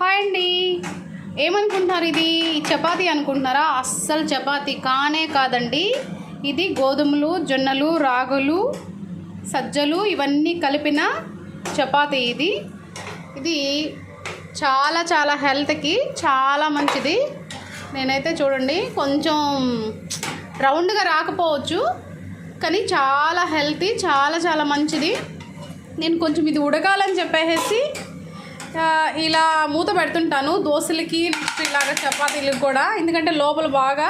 Hi అండి. ఏమనుకుంటున్నారు ఇది? చపాతి అనుకుంటున్నారా? అస్సలు చపాతి కానే కాదండి. ఇది గోధుమలు జొన్నలు రాగులు సజ్జలు ఇవన్నీ కలిపిన చపాతి ఇది. ఇది చాలా చాలా హెల్త్కి చాలా మంచిది. నేనైతే చూడండి కొంచెం రౌండ్గా రాకపోవచ్చు కానీ చాలా హెల్తీ చాలా చాలా మంచిది. నేను కొంచెం ఇది ఉడకాలని చెప్పేసి ఇలా మూత పెడుతుంటాను. దోశలకి నెక్స్ట్ ఇలాగ చపాతీలకు కూడా. ఎందుకంటే లోపల బాగా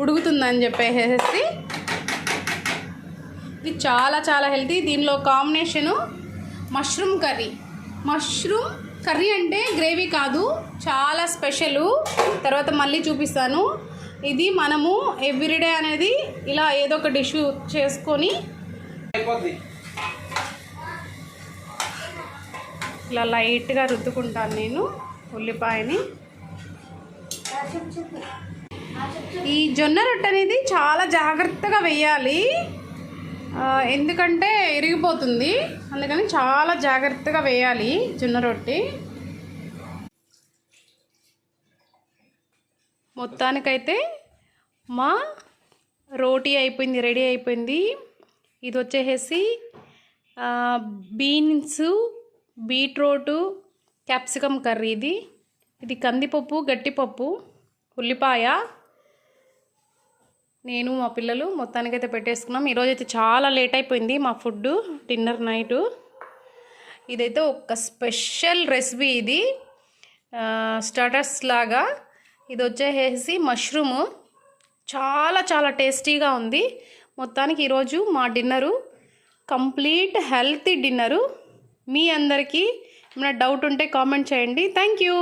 ఉడుకుతుందని చెప్పేసేసి ఇది చాలా చాలా హెల్తీ. దీనిలో combination mushroom curry. Mushroom curry అంటే గ్రేవీ కాదు చాలా స్పెషలు. తర్వాత మళ్ళీ చూపిస్తాను. ఇది మనము ఎవ్రీడే అనేది ఇలా ఏదో ఒక డిష్ చేసుకొని అయిపోద్ది. ఇట్లా లైట్గా రుద్దుకుంటాను నేను ఉల్లిపాయని. ఈ జొన్న రొట్టె అనేది చాలా జాగ్రత్తగా వేయాలి. ఎందుకంటే ఇరిగిపోతుంది. అందుకని చాలా జాగ్రత్తగా వేయాలి జొన్న రొట్టె. మొత్తానికైతే మా రోటీ అయిపోయింది రెడీ అయిపోయింది. ఇది వచ్చేసేసి బీన్స్ బీట్రూటు క్యాప్సికమ్ కర్రీ ఇది. ఇది కందిపప్పు గట్టిపప్పు ఉల్లిపాయ. నేను మా పిల్లలు మొత్తానికైతే పెట్టేసుకున్నాం. ఈరోజైతే చాలా లేట్ అయిపోయింది మా ఫుడ్ డిన్నర్ నైటు. ఇదైతే ఒక స్పెషల్ రెసిపీ ఇది. స్టార్టర్స్ లాగా. ఇది వచ్చేసి మష్రూము. చాలా చాలా టేస్టీగా ఉంది. మొత్తానికి ఈరోజు మా డిన్నరు కంప్లీట్ హెల్తీ డిన్నరు. మీ అందరికీ ఏమైనా డౌట్ ఉంటే కామెంట్ చేయండి. Thank you